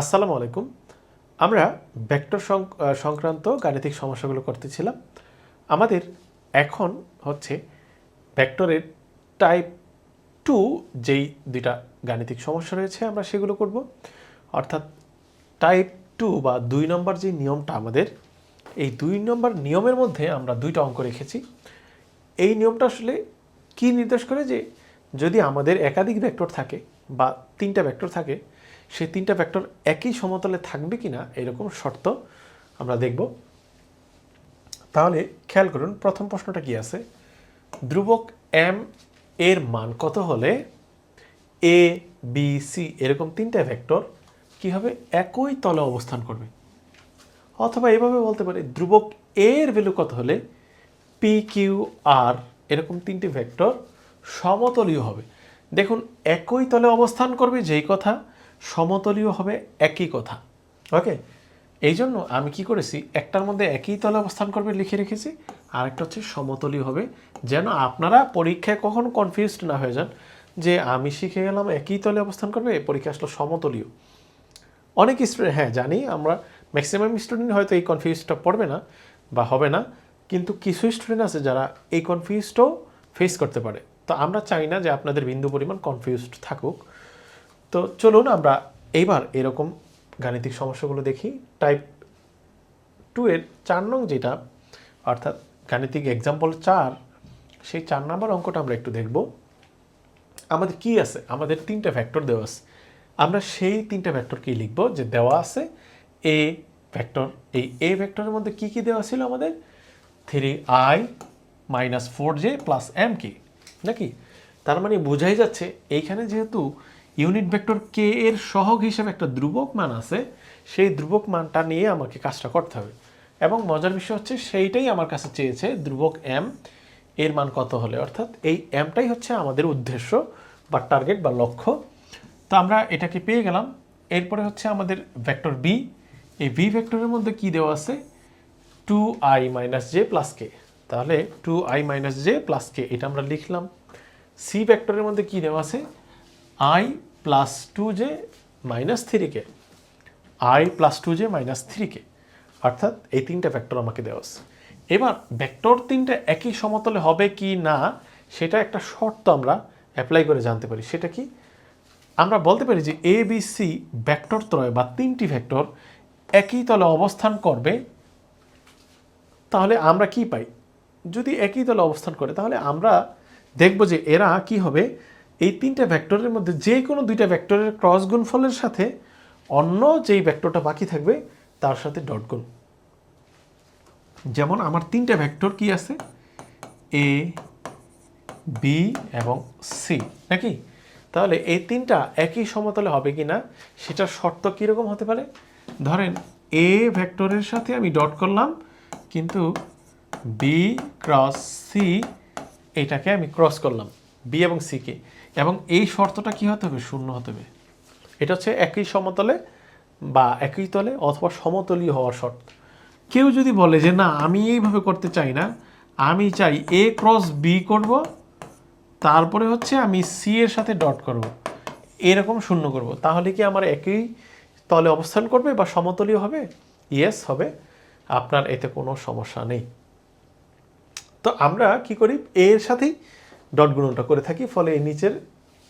আসসালামু আলাইকুম। আমরা ভেক্টর সংক্রান্ত গাণিতিক সমস্যাগুলো করতেছিলাম। আমাদের এখন হচ্ছে ভেক্টরের টাইপ টু যেই দুইটা গাণিতিক সমস্যা রয়েছে আমরা সেগুলো করব। অর্থাৎ টাইপ টু বা দুই নম্বর যে নিয়মটা আমাদের, এই দুই নম্বর নিয়মের মধ্যে আমরা দুইটা অঙ্ক রেখেছি। এই নিয়মটা আসলে কি নির্দেশ করে যে যদি আমাদের একাধিক ভেক্টর থাকে বা তিনটা ভেক্টর থাকে সেই তিনটা ভেক্টর একই সমতলে থাকবে কি না এরকম শর্ত আমরা দেখব। তাহলে খেয়াল করুন, প্রথম প্রশ্নটা কি আছে? ধ্রুবক এম এর মান কত হলে এ বি সি এরকম তিনটা ভেক্টর কি হবে? একই তলে অবস্থান করবে। অথবা এভাবে বলতে পারি, ধ্রুবক এ এর ভ্যালু কত হলে পি কিউ আর এরকম তিনটি ভেক্টর সমতলীয় হবে। দেখুন, একই তলে অবস্থান করবে যেই কথা সমতলীয় হবে একই কথা। ওকে এই জন্য আমি কি করেছি, একটার মধ্যে একই তলে অবস্থান করবে লিখে রেখেছি আর একটা হচ্ছে সমতলীয় হবে। যেন আপনারা পরীক্ষায় কখনো কনফিউজড না হয়ে যান যে আমি শিখে গেলাম একই তলে অবস্থান করবে, পরীক্ষা আসলো সমতলীয়। অনেক স্টুডেন্ট হ্যাঁ জানি আমরা ম্যাক্সিমাম স্টুডেন্ট হয়তো এই কনফিউজটা পড়বে না বা হবে না, কিন্তু কিছু স্টুডেন্ট আছে যারা এই কনফিউজটাও ফেস করতে পারে। তো আমরা চাই না যে আপনাদের বিন্দু পরিমাণ কনফিউজড থাকুক। তো চলুন আমরা এইবার এরকম গাণিতিক সমস্যাগুলো দেখি। টাইপ টু এর চার নং যেটা, অর্থাৎ গাণিতিক এক্সাম্পল চার, সেই চার নম্বর অঙ্কটা আমরা একটু দেখব। আমাদের কি আছে? আমাদের তিনটা ভেক্টর দেওয়া আছে। আমরা সেই তিনটা ভেক্টরকে লিখব? যে দেওয়া আছে এ ভেক্টর এই এ ভেক্টরের মধ্যে কি কি দেওয়া ছিল আমাদের? Three i minus four j plus m k নাকি? তার মানে বোঝাই যাচ্ছে এইখানে যেহেতু ইউনিট ভেক্টর কে এর সহগ হিসেবে একটা ধ্রুবক মান আছে, সেই ধ্রুবক মানটা নিয়ে আমাকে কাজটা করতে হবে। এবং মজার বিষয় হচ্ছে সেইটাই আমার কাছে চেয়েছে, ধ্রুবক এম এর মান কত হলে। অর্থাৎ এই এমটাই হচ্ছে আমাদের উদ্দেশ্য বা টার্গেট বা লক্ষ্য। তো আমরা এটাকে পেয়ে গেলাম। এরপরে হচ্ছে আমাদের ভেক্টর বি এই বি ভেক্টরের মধ্যে কি দেওয়া আছে? Two i minus j plus k তাহলে two i minus j plus k এটা আমরা লিখলাম। সি ভেক্টরের মধ্যে কি দেওয়া আছে? I plus two j minus three k i plus two j minus three k অর্থাৎ এই তিনটা ভেক্টর আমাকে দেওয়া আছে এবার ভেক্টর তিনটা একই সমতলে হবে কি না, সেটা একটা শর্ত আমরা অ্যাপ্লাই করে জানতে পারি। সেটা কি? আমরা বলতে পারি যে এ বি সি ভেক্টর ত্রয় বা তিনটি ভেক্টর একই তলে অবস্থান করবে, তাহলে আমরা কি পাই? যদি একই তলে অবস্থান করে, তাহলে আমরা দেখব যে এরা কি হবে? এই তিনটা ভেক্টরের মধ্যে যে কোনো দুইটা ভেক্টরের ক্রস গুণফলের সাথে অন্য যেই ভেক্টরটা বাকি থাকবে, তার সাথে ডট গুণ। যেমন আমার তিনটা ভেক্টর কি আছে? এ বি এবং সি নাকি? তাহলে এই তিনটা একই সমতলে হবে কি না, সেটার শর্ত কীরকম হতে পারে? ধরেন এ ভেক্টরের সাথে আমি ডট করলাম, কিন্তু বি ক্রস সি এটাকে আমি ক্রস করলাম বি এবং সিকে এবং এই শর্তটা কি হতে হবে? শূন্য হতে হবে। এটা হচ্ছে একই সমতলে বা একই তলে অথবা সমতলীয় হওয়ার শর্ত। কেউ যদি বলে যে, না, আমি এইভাবে করতে চাই না। আমি চাই এ ক্রস বি করব। তারপরে হচ্ছে আমি সি এর সাথে ডট করব। এরকম শূন্য করব। তাহলে কি আমার একই তলে অবস্থান করবে বা সমতলীয় হবে? ইয়েস হবে। আপনার এতে কোনো সমস্যা নেই। তো আমরা কি করি? এর সাথেই ডট গুণনটা করে থাকি, ফলে এই নিচের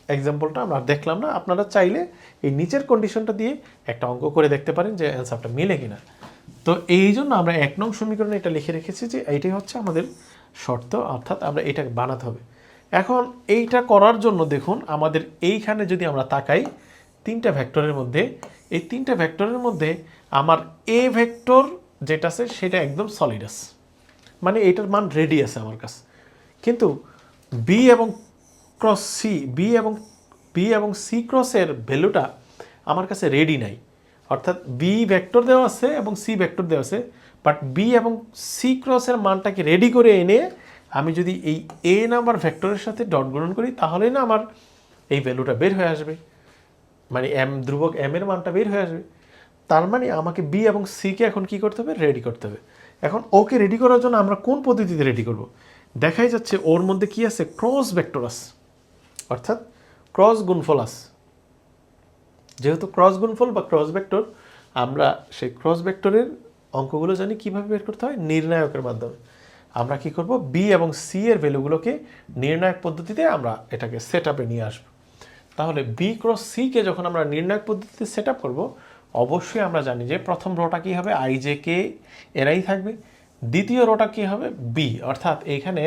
এক্সাম্পলটা আমরা দেখলাম না। আপনারা চাইলে এই নিচের কন্ডিশনটা দিয়ে একটা অঙ্ক করে দেখতে পারেন যে অ্যান্সারটা মিলে কিনা। তো এই জন্য আমরা এক নং সমীকরণে এটা লিখে রেখেছি যে এইটাই হচ্ছে আমাদের শর্ত, অর্থাৎ আমরা এটাকে বানাতে হবে। এখন এইটা করার জন্য দেখুন, আমাদের এইখানে যদি আমরা তাকাই, তিনটা ভেক্টরের মধ্যে, এই তিনটা ভেক্টরের মধ্যে আমার এ ভেক্টর যেটা আছে সেটা একদম সলিডাস মানে এটার মান রেডি আছে আমার কাছে। কিন্তু বি এবং ক্রস সি বি এবং বি এবং সি ক্রসের ভ্যালুটা আমার কাছে রেডি নাই। অর্থাৎ বি ভেক্টর দেওয়া আছে এবং সি ভেক্টর দেওয়া আছে বাট বি এবং সি ক্রসের মানটাকে রেডি করে এনে আমি যদি এই এ নাম্বার ভেক্টরের সাথে ডট গ্রহণ করি, তাহলেই না আমার এই ভ্যালুটা বের হয়ে আসবে। মানে এম ধ্রুবক এম এর মানটা বের হয়ে আসবে। তার মানে আমাকে বি এবং সিকে এখন কি করতে হবে? রেডি করতে হবে। এখন ওকে রেডি করার জন্য আমরা কোন পদ্ধতিতে রেডি করব? দেখাই যাচ্ছে ওর মধ্যে কি আছে? ক্রস ভেক্টর আছে অর্থাৎ ক্রস গুণফল যেহেতু ক্রস গুণফল বা ক্রস ভেক্টর আমরা সেই ক্রস ভেক্টরের অঙ্কগুলো জানি কীভাবে বের করতে হয়? নির্ণায়কের মাধ্যমে। আমরা কি করব? বি এবং সি এর ভ্যালুগুলোকে নির্ণায়ক পদ্ধতিতে আমরা এটাকে সেট আপে নিয়ে আসব। তাহলে বি ক্রস সিকে যখন আমরা নির্ণায়ক পদ্ধতিতে সেট আপ করব, অবশ্যই আমরা জানি যে প্রথম রোটা কী হবে? আই জে কে এরাই থাকবে। দ্বিতীয় রোটা কী হবে? বি অর্থাৎ এইখানে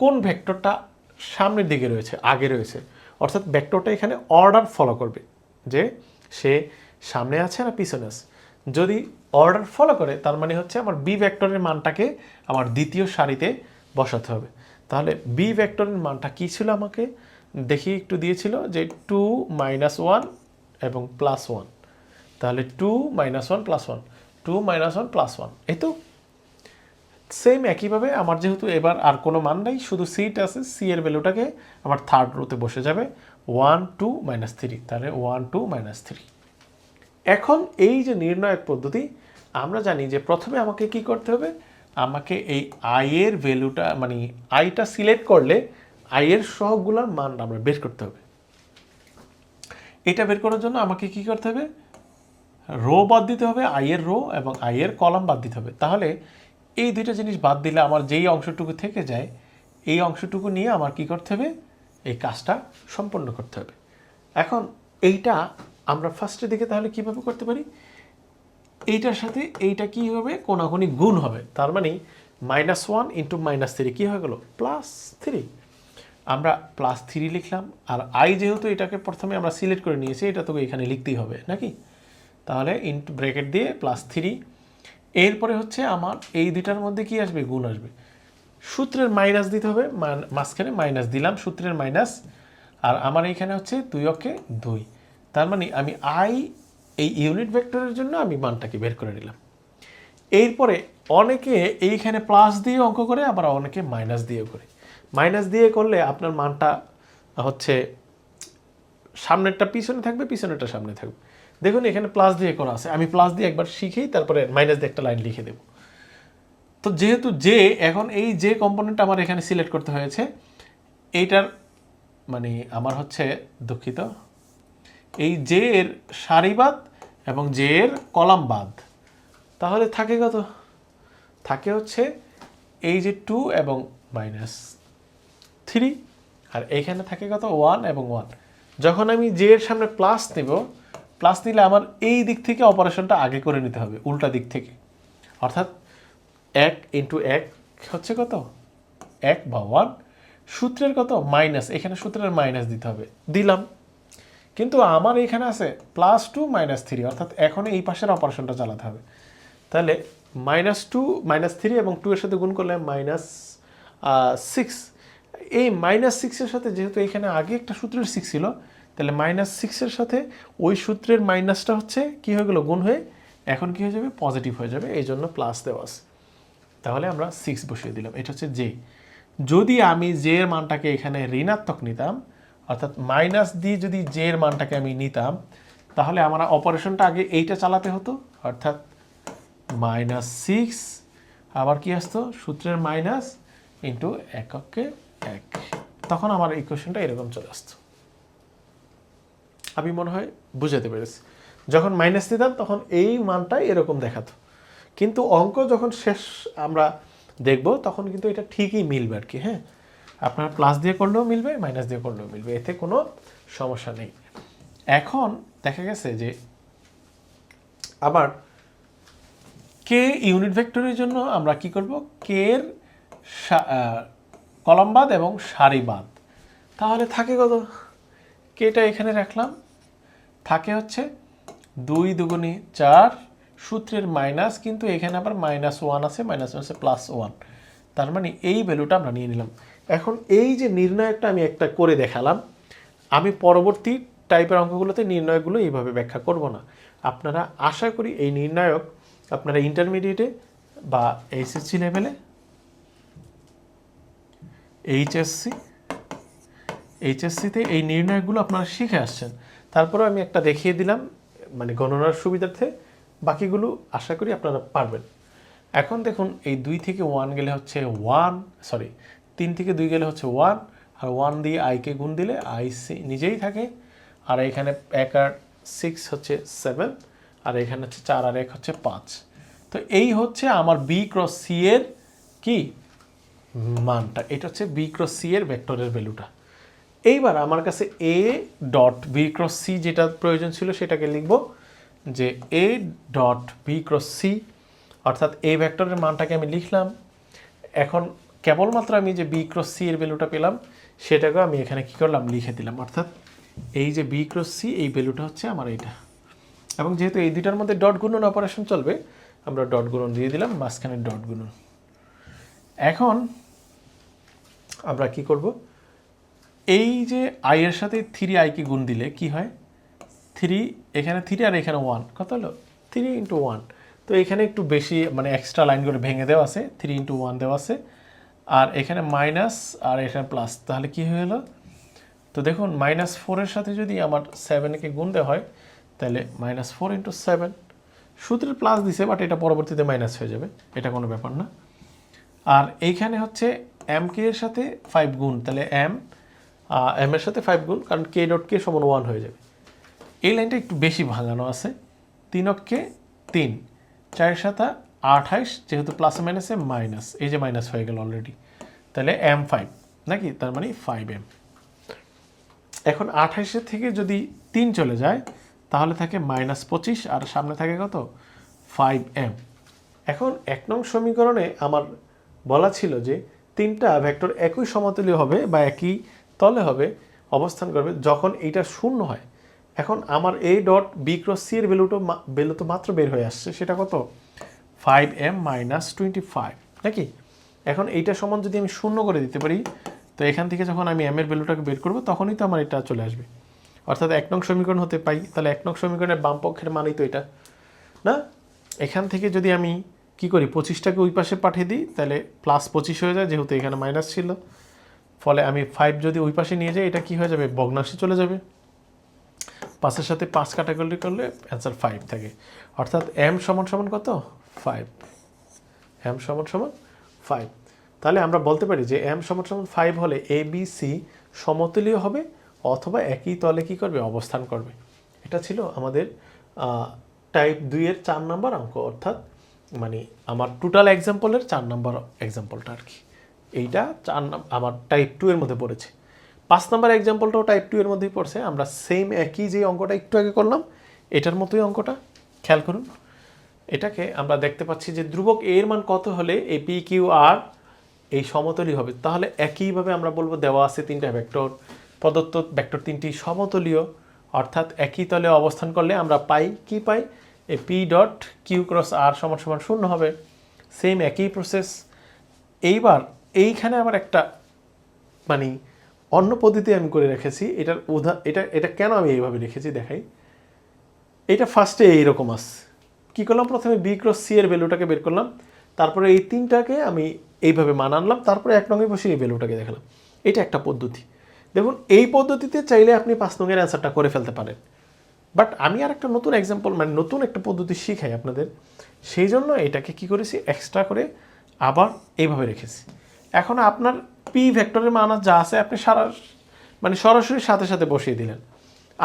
কোন ভেক্টরটা সামনের দিকে রয়েছে, আগে রয়েছে? অর্থাৎ ভেক্টরটা এখানে অর্ডার ফলো করবে যে সে সামনে আছে না পিছনে আছে। যদি অর্ডার ফলো করে, তার মানে হচ্ছে আমার বি ভেক্টরের মানটাকে আমার দ্বিতীয় সারিতে বসাতে হবে। তাহলে বি ভেক্টরের মানটা কী ছিল আমাকে? দেখি, একটু দিয়েছিল যে টু মাইনাস ওয়ান এবং প্লাস ওয়ান তাহলে two minus one plus one two minus one plus one এই তো সেম একইভাবে আমার যেহেতু এবার আর কোনো মান নেই, শুধু সিট আছে সি এর ভ্যালুটাকে আমার থার্ড রোতে বসে যাবে। ওয়ান টু মাইনাস থ্রি তাহলে ওয়ান টু মাইনাস থ্রি এখন এই যে নির্ণায়ক পদ্ধতি, আমরা জানি যে প্রথমে আমাকে কি করতে হবে? আমাকে এই আয়ের ভ্যালুটা মানে আইটা সিলেক্ট করলে আয়ের সহগুলোর মান আমরা বের করতে হবে। এটা বের করার জন্য আমাকে কি করতে হবে? রো বাদ দিতে হবে আয়ের রো এবং আয়ের কলাম বাদ দিতে হবে। তাহলে এই দুইটা জিনিস বাদ দিলে আমার যেই অংশটুকু থেকে যায়, এই অংশটুকু নিয়ে আমার কি করতে হবে? এই কাজটা সম্পন্ন করতে হবে। এখন এইটা আমরা ফার্স্টের দিকে তাহলে কীভাবে করতে পারি? এইটার সাথে এইটা কি হবে? কোনাকুনি গুণ হবে। তার মানে minus one into minus three কী হয়ে গেল? প্লাস থ্রি আমরা প্লাস থ্রি লিখলাম, আর আই যেহেতু এটাকে প্রথমে আমরা সিলেক্ট করে নিয়েছি, এটা তো এখানে লিখতেই হবে, নাকি? তাহলে ইন্টু ব্র্যাকেট দিয়ে প্লাস থ্রি এরপরে হচ্ছে আমার এই দুইটার মধ্যে কি আসবে? গুণ আসবে। সূত্রের মাইনাস দিতে হবে মাঝখানে মাইনাস দিলাম, সূত্রের মাইনাস। আর আমার এইখানে হচ্ছে দুই অকে দুই। তার মানে আমি আই এই ইউনিট ভেক্টরের জন্য আমি মানটাকে বের করে নিলাম। এরপরে অনেকে এইখানে প্লাস দিয়ে অঙ্ক করে, আবার অনেকে মাইনাস দিয়ে করে। মাইনাস দিয়ে করলে আপনার মানটা হচ্ছে সামনেরটা পিছনে থাকবে, পিছনেরটা সামনে থাকবে। দেখুন, এখানে প্লাস দিয়ে করা আছে। আমি প্লাস দিয়ে একবার শিখেই তারপরে মাইনাস দিয়ে একটা লাইন লিখে দেব। তো যেহেতু যে এখন এই যে কম্পোনেন্ট আমার এখানে সিলেক্ট করতে হয়েছে। এইটার মানে আমার হচ্ছে দুঃখিত। এই জে এর সারিবাদ এবং জে এর কলাম বাদ তাহলে থাকে কত? থাকে হচ্ছে এই যে টু এবং মাইনাস থ্রি আর এইখানে থাকে কত? ওয়ান এবং ওয়ান যখন আমি জে এর সামনে প্লাস নেব প্লাস নিলে আমার এই দিক থেকে অপারেশনটা আগে করে নিতে হবে, উল্টা দিক থেকে। অর্থাৎ এক ইন্টু এক হচ্ছে কত? এক বা ওয়ান সূত্রের কত? মাইনাস এখানে সূত্রের মাইনাস দিতে হবে। দিলাম। কিন্তু আমার এখানে আছে প্লাস টু মাইনাস থ্রি অর্থাৎ এখন এই পাশের অপারেশনটা চালাতে হবে। তাহলে মাইনাস টু মাইনাস থ্রি এবং টু এর সাথে গুণ করলে মাইনাস সিক্স এই মাইনাস সিক্সের সাথে যেহেতু এখানে আগে একটা সূত্রের সিক্স ছিল তাহলে মাইনাস সিক্সের সাথে ওই সূত্রের মাইনাসটা হচ্ছে কি হয়ে গেলো? গুণ হয়ে এখন কি হয়ে যাবে? পজিটিভ হয়ে যাবে। এই জন্য প্লাস দেওয়া আছে। তাহলে আমরা সিক্স বসিয়ে দিলাম। এটা হচ্ছে জে যদি আমি জে এর মানটাকে এখানে ঋণাত্মক নিতাম, অর্থাৎ মাইনাস দিয়ে যদি জে এর মানটাকে আমি নিতাম, তাহলে আমার অপারেশনটা আগে এইটা চালাতে হতো। অর্থাৎ মাইনাস সিক্স আবার কি আসতো? সূত্রের মাইনাস ইন্টু এককে এক। তখন আমার ইকুয়েশনটা এরকম চলে আসতো। আমি মনে হয় বুঝাতে পেরেছি। যখন মাইনাস দিতাম, তখন এই মানটাই এরকম দেখাতো। কিন্তু অঙ্ক যখন শেষ আমরা দেখব, তখন কিন্তু এটা ঠিকই মিলবে আর কি হ্যাঁ? আপনার প্লাস দিয়ে করলেও মিলবে মাইনাস দিয়ে করলেও মিলবে, এতে কোনো সমস্যা নেই। এখন দেখা গেছে যে আবার কে ইউনিট ভেক্টরের জন্য আমরা কি করব? কে এর কলামবাদ এবং সারিবাদ তাহলে থাকে কত? কেটা এখানে রাখলাম। থাকে হচ্ছে দুই দুগুণে চার সূত্রের মাইনাস কিন্তু এখানে আবার মাইনাস ওয়ান আছে মাইনাস ওয়ান আছে প্লাস ওয়ান তার মানে এই ভ্যালুটা আমরা নিয়ে নিলাম। এখন এই যে নির্ণায়কটা আমি একটা করে দেখালাম, আমি পরবর্তী টাইপের অঙ্কগুলোতে নির্ণায়কগুলো এইভাবে ব্যাখ্যা করব না। আপনারা আশা করি এই নির্ণায়ক আপনারা ইন্টারমিডিয়েটে বা এইচএসসি লেভেলে এইচএসসি এইচএসসিতে এই নির্ণয়গুলো আপনারা শিখে আসছেন। তারপরে আমি একটা দেখিয়ে দিলাম মানে গণনার সুবিধার্থে। বাকিগুলো আশা করি আপনারা পারবেন। এখন দেখুন, এই দুই থেকে ওয়ান গেলে হচ্ছে ওয়ান সরি তিন থেকে দুই গেলে হচ্ছে ওয়ান আর ওয়ান দিয়ে আইকে গুণ দিলে আই সি নিজেই থাকে। আর এখানে এক আর সিক্স হচ্ছে সেভেন আর এখানে হচ্ছে চার আর এক হচ্ছে পাঁচ। তো এই হচ্ছে আমার বি ক্রস সি এর কি? মানটা। এটা হচ্ছে বি ক্রস সি এর ভেক্টরের ভ্যালুটা এইবার আমার কাছে a dot b cross c যেটা প্রয়োজন ছিল সেটাকে লিখব যে a dot b cross c অর্থাৎ এ ভেক্টরের মানটাকে আমি লিখলাম। এখন কেবলমাত্র আমি যে বি ক্রস সি এর ভ্যালুটা পেলাম, সেটাকেও আমি এখানে কি করলাম? লিখে দিলাম। অর্থাৎ এই যে বি ক্রস সি এই ভ্যালুটা হচ্ছে আমার এইটা। এবং যেহেতু এই দুইটার মধ্যে ডট গুণন অপারেশন চলবে, আমরা ডট গুণন দিয়ে দিলাম, মাঝখানে ডট গুণন। এখন আমরা কি করব? এই যে আই এর সাথে থ্রি আইকে গুণ দিলে কি হয়? থ্রি এখানে থ্রি আর এখানে ওয়ান কত হলো? থ্রি ইন্টু ওয়ান তো এখানে একটু বেশি মানে এক্সট্রা লাইনগুলো ভেঙে দেওয়া আছে। থ্রি ইন্টু ওয়ান দেওয়া আছে। আর এখানে মাইনাস আর এখানে প্লাস তাহলে কি হয়ে গেলো তো দেখুন মাইনাস ফোরের সাথে যদি আমার সেভেনকে গুণ দেওয়া হয়, তাহলে মাইনাস ফোর ইন্টু সেভেন সূত্রের প্লাস দিছে বাট এটা পরবর্তীতে মাইনাস হয়ে যাবে। এটা কোনো ব্যাপার না। আর এইখানে হচ্ছে এম কে এর সাথে ফাইভ গুণ। তাহলে এম এম এর সাথে ফাইভ গুণ, কারণ কে ডট কে সমান ওয়ান হয়ে যাবে। এই লাইনটা একটু বেশি ভাঙানো আছে। তিন অক্ষে তিন চারের সাথে আঠাইশ, যেহেতু প্লাসে মাইনাসে মাইনাস এই যে মাইনাস হয়ে গেল অলরেডি তাহলে এম ফাইভ নাকি? তার মানে ফাইভ এম এখন আঠাইশের থেকে যদি তিন চলে যায়, তাহলে থাকে মাইনাস পঁচিশ, আর সামনে থাকে কত? ফাইভ এম এখন এক নং সমীকরণে আমার বলা ছিল যে তিনটা ভেক্টর একই সমতলীয় হবে বা একই তলে হবে, অবস্থান করবে যখন এইটা শূন্য হয়। এখন আমার A dot B cross C এর ভ্যালুটা ভ্যালু তো মাত্র বের হয়ে আসছে, সেটা কত? Five M minus twenty five নাকি? এখন এইটা সমান যদি আমি শূন্য করে দিতে পারি, তো এখান থেকে যখন আমি এম এর ভ্যালুটাকে বের করব, তখনই তো আমার এটা চলে আসবে। অর্থাৎ এক নং সমীকরণ হতে পাই, তাহলে এক নং সমীকরণের বাম পক্ষের মানেই তো এটা, না? এখান থেকে যদি আমি কি করি, পঁচিশটাকে ওই পাশে পাঠিয়ে দিই, তাহলে প্লাস পঁচিশ হয়ে যায়, যেহেতু এখানে মাইনাস ছিল। ফলে আমি ফাইভ যদি ওই পাশে নিয়ে যাই, এটা কি হয়ে যাবে? ভগ্নাংশে চলে যাবে। পাঁচের সাথে পাঁচ কাটাকুটি করলে অ্যান্সার ফাইভ থাকে। অর্থাৎ এম সমান সমান কত? ফাইভ এম সমান সমান ফাইভ তাহলে আমরা বলতে পারি যে এম সমান সমান ফাইভ হলে এ বি সি সমতুলীয় হবে, অথবা একই তলে কি করবে? অবস্থান করবে। এটা ছিল আমাদের টাইপ দুইয়ের চার নাম্বার অঙ্ক। অর্থাৎ মানে আমার টোটাল এক্সাম্পলের চার নাম্বার এক্সাম্পলটা আর কি। এইটা চার আমার টাইপ টু এর মধ্যে পড়েছে। পাঁচ নাম্বার এক্সাম্পলটাও টাইপ টু এর মধ্যেই পড়ছে। আমরা সেম একই যে অঙ্কটা একটু আগে করলাম, এটার মতোই অঙ্কটা। খেয়াল করুন, এটাকে আমরা দেখতে পাচ্ছি যে ধ্রুবক এর মান কত হলে এই পি কিউ আর এই সমতলই হবে? তাহলে একইভাবে আমরা বলব দেওয়া আছে তিনটা ভেক্টর প্রদত্ত ভেক্টর তিনটি সমতলীয়। অর্থাৎ একই তলে অবস্থান করলে আমরা পাই, কি পাই? এই P dot Q cross R সমান সমান শূন্য হবে। সেম একই প্রসেস এইবার এইখানে আমার একটা মানে অন্য পদ্ধতি আমি করে রেখেছি। এটার উদা এটা এটা কেন আমি এইভাবে রেখেছি দেখাই? এটা ফার্স্টে এইরকম আসছে কী করলাম? প্রথমে বি ক্রস সি এর ভ্যালুটাকে বের করলাম। তারপরে এই তিনটাকে আমি এইভাবে মান আনলাম। তারপরে এক নঙে বসে এই ভ্যালুটাকে দেখালাম। এটা একটা পদ্ধতি। দেখুন, এই পদ্ধতিতে চাইলে আপনি পাঁচ নঙের অ্যান্সারটা করে ফেলতে পারেন। বাট আমি আর একটা নতুন এক্সাম্পল মানে নতুন একটা পদ্ধতি শিখাই আপনাদের। সেই জন্য এটাকে কি করেছি? এক্সট্রা করে আবার এইভাবে রেখেছি। এখন আপনার পি ভেক্টরের মান যা আছে আপনি সারা মানে সরাসরি সাথে সাথে বসিয়ে দিলেন।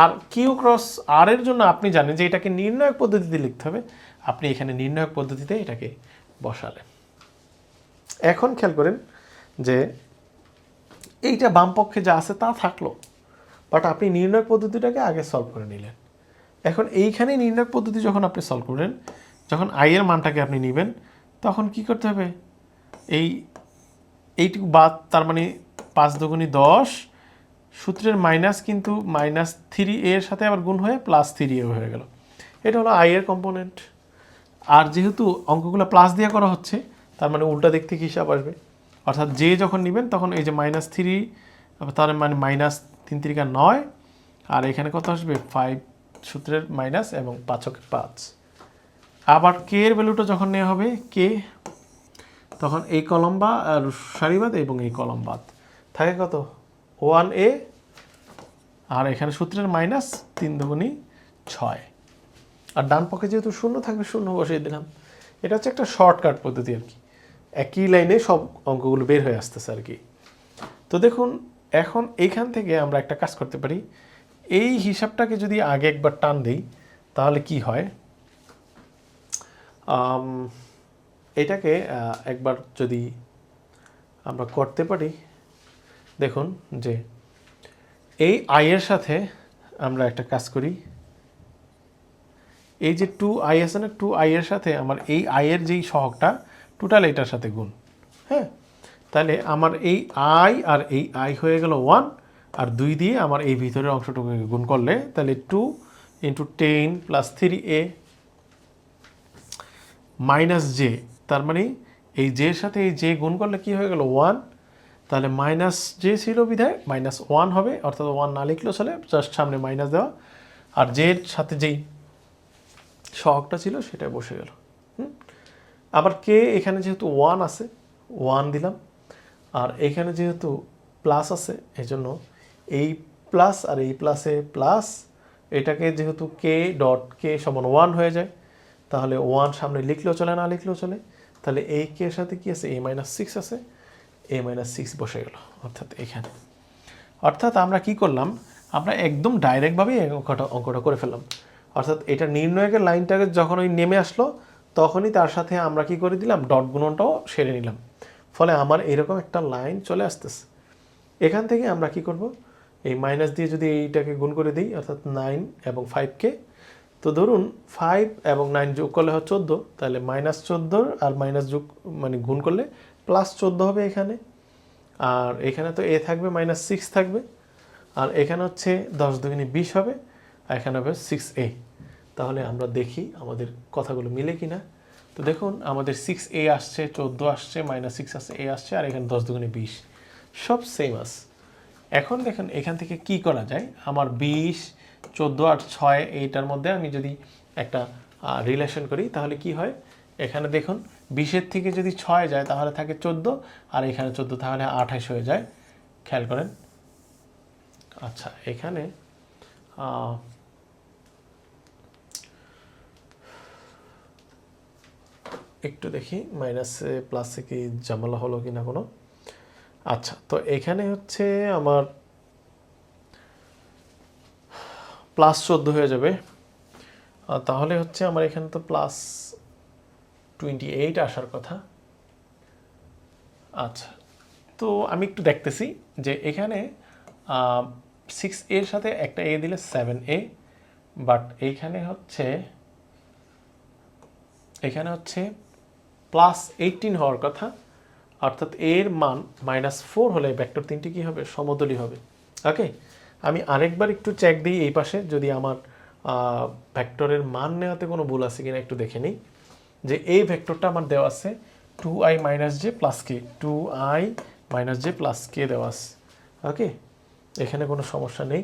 আর কিউ ক্রস আর এর জন্য আপনি জানেন যে এটাকে নির্ণায়ক পদ্ধতিতে লিখতে হবে। আপনি এখানে নির্ণায়ক পদ্ধতিতে এটাকে বসালেন। এখন খেয়াল করেন যে এইটা বাম পক্ষে যা আছে তা থাকল, বাট আপনি নির্ণায়ক পদ্ধতিটাকে আগে সলভ করে নিলেন। এখন এইখানে নির্ণায়ক পদ্ধতি যখন আপনি সলভ করবেন যখন আই এর মানটাকে আপনি নেবেন, তখন কি করতে হবে? এই এইটুকু বাদ, তার মানে পাঁচ দুগুণি দশ, সূত্রের মাইনাস কিন্তু মাইনাস থ্রি এর সাথে আবার গুণ হয়ে প্লাস থ্রি এ হয়ে গেল। এটা হলো আই এর কম্পোনেন্ট। আর যেহেতু অঙ্কগুলো প্লাস দিয়ে করা হচ্ছে, তার মানে উল্টা দিক থেকে হিসাব আসবে। অর্থাৎ যে যখন নেবেন তখন এই যে মাইনাস থ্রি, তার মানে মাইনাস তিন তিরিকা নয়, আর এখানে কত আসবে? ফাইভ সূত্রের মাইনাস এবং পাঁচকের পাঁচ। আবার কে এর ভ্যালুটা যখন নেওয়া হবে? কে? তখন এই কলম বা সারিবাদ এবং এই কলম বাদ। থাকে কত? ওয়ান এ আর এখানে সূত্রের মাইনাস তিন দুগুণি ছয়। আর ডান পক্ষে যেহেতু শূন্য থাকবে, শূন্য বসিয়ে দিলাম। এটা হচ্ছে একটা শর্টকাট পদ্ধতি আর কি। একই লাইনে সব অঙ্কগুলো বের হয়ে আসতেছে আর কি। তো দেখুন, এখন এইখান থেকে আমরা একটা কাজ করতে পারি। এই হিসাবটাকে যদি আগে একবার টান দিই, তাহলে কি হয়? এটাকে একবার যদি আমরা করতে পারি, দেখুন যে এই আয়ের সাথে আমরা একটা কাজ করি। এই যে টু আই আছে না টু আই এর সাথে আমার এই আয়ের যেই সহগটা টোটাল এটার সাথে গুণ। হ্যাঁ? তাহলে আমার এই আই আর এই আই হয়ে গেল ওয়ান আর দুই দিয়ে আমার এই ভিতরের অংশটুকুকে গুণ করলে, তাহলে two into ten plus three A minus J তার মানে এই জের সাথে এই জে গুণ করলে কি হয়ে গেল? ওয়ান তাহলে মাইনাস জে ছিল বিধায় মাইনাস ওয়ান হবে, অর্থাৎ ওয়ান না লিখলেও চলে জাস্ট সামনে মাইনাস দেওয়া। আর জের সাথে যেই সহগটা ছিল সেটা বসে গেল। হুম? আবার কে এখানে যেহেতু ওয়ান আছে ওয়ান দিলাম। আর এখানে যেহেতু প্লাস আছে এই জন্য এই প্লাস আর এই প্লাসে প্লাস এটাকে যেহেতু কে ডট কে সমান ওয়ান হয়ে যায়, তাহলে ওয়ান সামনে লিখলেও চলে, না লিখলেও চলে। তাহলে এই কে এর সাথে কি আছে? এ মাইনাস সিক্স আছে। এ মাইনাস সিক্স বসে গেল, অর্থাৎ এখানে। অর্থাৎ আমরা কি করলাম? আমরা একদম ডাইরেক্টভাবেই অঙ্কটা অঙ্কটা করে ফেললাম। অর্থাৎ এটা নির্ণয়কের লাইনটাকে যখন ওই নেমে আসলো, তখনই তার সাথে আমরা কি করে দিলাম? ডট গুণনটাও সেরে নিলাম। ফলে আমার এরকম একটা লাইন চলে আসতেছে। এখান থেকে আমরা কি করব? এই মাইনাস দিয়ে যদি এইটাকে গুণ করে দিই, অর্থাৎ নাইন এবং ফাইভকে তো ধরুন ফাইভ এবং নাইন যোগ করলে হয় চোদ্দ, তাহলে মাইনাস চোদ্দোর আর মাইনাস যোগ মানে গুণ করলে প্লাস চোদ্দ হবে এখানে। আর এখানে তো এ থাকবে মাইনাস সিক্স থাকবে। আর এখানে হচ্ছে দশ দুগুণে বিশ হবে, আর এখানে হবে সিক্স এ তাহলে আমরা দেখি আমাদের কথাগুলো মিলে কি না তো দেখুন, আমাদের সিক্স এ আসছে, চোদ্দ আসছে মাইনাস সিক্স আসছে এ আসছে, আর এখানে দশ দুগুণে বিশ। সব সেম আস এখন দেখেন, এখান থেকে কি করা যায়? আমার বিশ চোদ্দ আর ছয় এইটার মধ্যে আমি যদি একটা রিলেশন করি, তাহলে কি হয়? এখানে দেখুন, বিশের থেকে যদি ছয় যায়, তাহলে থাকে চোদ্দ, আর এখানে চোদ্দ, তাহলে আঠাশ হয়ে যায়। খেয়াল করেন। আচ্ছা এখানে একটু দেখি মাইনাসে প্লাসে কি জামালা হলো কি না কোনো? আচ্ছা তো এখানে হচ্ছে আমার প্লাস চোদ্দ হয়ে যাবে। তাহলে হচ্ছে আমার এখানে তো প্লাস টোয়েন্টি এইট আসার কথা। আচ্ছা তো আমি একটু দেখতেছি যে এখানে সিক্স এর সাথে একটা এ দিলে সেভেন এ বাট এইখানে হচ্ছে, এখানে হচ্ছে প্লাস এইটিন হওয়ার কথা। অর্থাৎ এর মান মাইনাস ফোর হলে ভেক্টর তিনটি কী হবে? সমতলই হবে। ওকে আমি আরেকবার একটু চেক দিই এই পাশে, যদি আমার ভেক্টরের মান নেওয়াতে কোনো ভুল আছে কিনা একটু দেখে নিই। যে এই ভেক্টরটা আমার দেওয়া আছে two I minus J plus K two I minus J plus K দেওয়া আছে। ওকে এখানে কোনো সমস্যা নেই।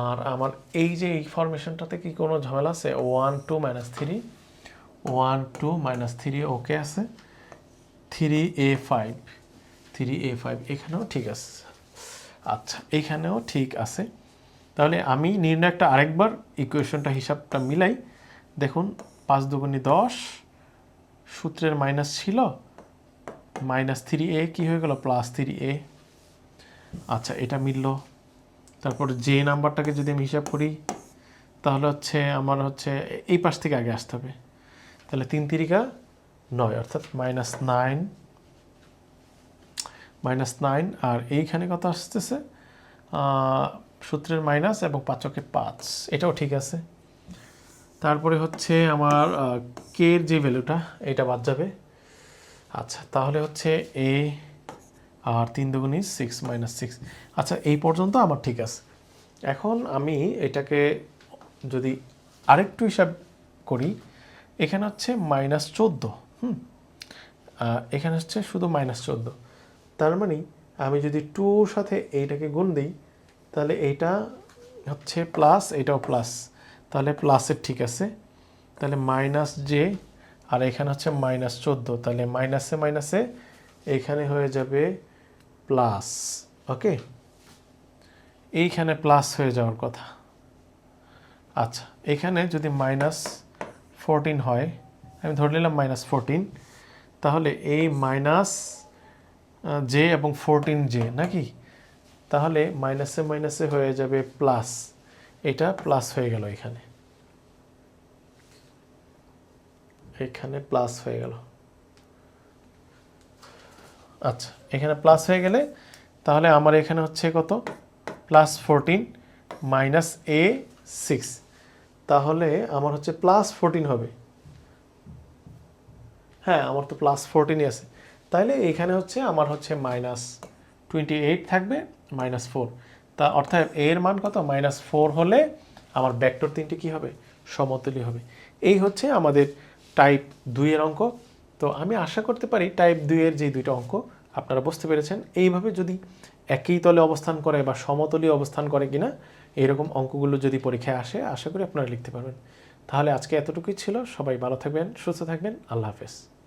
আর আমার এই যে এই ফরমেশনটাতে কি কোনো ঝামেলা আছে? One two minus three one two minus three okay আছে। Three A five three A five এখানেও ঠিক আছে। আচ্ছা এখানেও ঠিক আছে। তাহলে আমি নির্ণয়টা আরেকবার ইকুয়েশনটা হিসাবটা মিলাই, দেখুন, পাঁচ দুগুণি দশ, সূত্রের মাইনাস ছিল, মাইনাস থ্রি এ কী হয়ে গেল? Plus three A. আচ্ছা এটা মিলল। তারপর যে নাম্বারটাকে যদি আমি হিসাব করি, তাহলে হচ্ছে আমার হচ্ছে এই পাশ থেকে আগে আসতে হবে। তাহলে তিন তিরিকা নয়, অর্থাৎ মাইনাস নাইন মাইনাস নাইন, আর এইখানে কত আসতেছে? সূত্রের মাইনাস এবং পাঁচকে পাঁচ। এটাও ঠিক আছে। তারপরে হচ্ছে আমার কে এর যে ভ্যালুটা, এটা বাদ যাবে। আচ্ছা তাহলে হচ্ছে এ আর তিন দুগুণি সিক্স মাইনাস সিক্স। আচ্ছা এই পর্যন্ত আমার ঠিক আছে। এখন আমি এটাকে যদি আরেকটু হিসাব করি, এখানে হচ্ছে মাইনাস চোদ্দ, হুম? এখানে হচ্ছে শুধু মাইনাস চোদ্দ। তার মানে আমি যদি টুর সাথে এইটাকে গুণ দিই, তাহলে এইটা হচ্ছে প্লাস, এটাও প্লাস। তাহলে প্লাসের ঠিক আছে। তাহলে মাইনাস জে, আর এখানে হচ্ছে মাইনাস চোদ্দ। তাহলে মাইনাসে মাইনাসে এইখানে হয়ে যাবে প্লাস, ওকে? এইখানে প্লাস হয়ে যাওয়ার কথা। আচ্ছা এখানে যদি মাইনাস ফোরটিন হয়, আমি ধরে নিলাম মাইনাস ফোরটিন, তাহলে এই মাইনাস জে এবং ফোরটিন জে নাকি? তাহলে মাইনাসে মাইনাসে হয়ে যাবে প্লাস এটা প্লাস হয়ে গেল এখানে। এখানে প্লাস হয়ে গেল। আচ্ছা এখানে প্লাস হয়ে গেলে তাহলে আমার এখানে হচ্ছে কত? Plus fourteen minus A six তাহলে আমার হচ্ছে প্লাস ফোরটিন হবে। হ্যাঁ আমার তো প্লাস ফোরটিনই আছে। তাহলে এখানে হচ্ছে আমার হচ্ছে মাইনাস টোয়েন্টি এইট থাকবে, মাইনাস ফোর তা অর্থাৎ এর মান কত? মাইনাস ফোর হলে আমার ব্যাক্টর তিনটি কি হবে? সমতুল্য হবে। এই হচ্ছে আমাদের টাইপ দুইয়ের অঙ্ক। তো আমি আশা করতে পারি টাইপ দুইয়ের যে দুইটা অঙ্ক, আপনারা বুঝতে পেরেছেন। এইভাবে যদি একই তলে অবস্থান করে বা সমতলীয় অবস্থান করে কিনা, এরকম অঙ্কগুলো যদি পরীক্ষায় আসে, আশা করি আপনারা লিখতে পারবেন। তাহলে আজকে এতটুকুই ছিল। সবাই ভালো থাকবেন, সুস্থ থাকবেন। আল্লাহ হাফেজ।